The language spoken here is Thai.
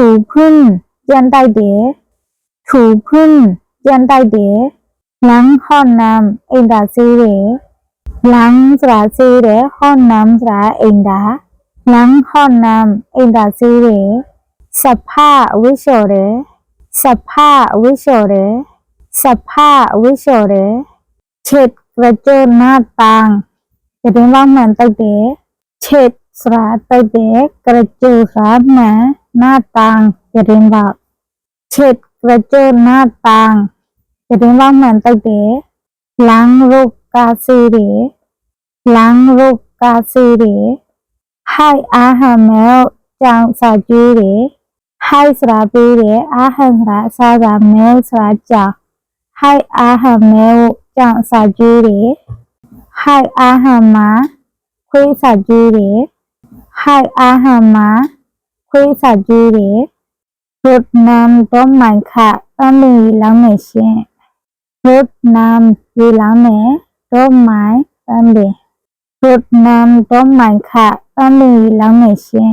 ถูพื้นยันไตเดถูพื้นยันไตเดหลังห้องน้ำเองดาซีเรหลังสระซีเรห้องน้ำสระเองดาหลังห้องน้ำเองดาซีเรสภาวิโชเรสภาวิโชเรสภาวิชเรเช็ดกระจนหน้าต่างจะเป็นว่ามันตัตเดเช็ดสระตัตเดกระโจกสระแม่ หน้าต่างจะเรียนว่าเช็ดกระจกหน้าต่างจะเรียนว่าเหมือนไปเดล้างรูปกาซีเดล้างรูปกาซีเดให้อาหารแมวจางสาจีเดให้สราบีเดอาหารราสาระแมวสราจาให้อาหารแมวจางสาจีเดให้อาหารมาคุยสาจีเดให้อาหารมา 会撒娇的。รดน้ำต้มมันค่ะต้องมีล้างไหนเช่นรดน้ำมีล้างไหนต้มไม้ต้องเดรดน้ำต้มมันค่ะต้องมีล้างไหนเช่น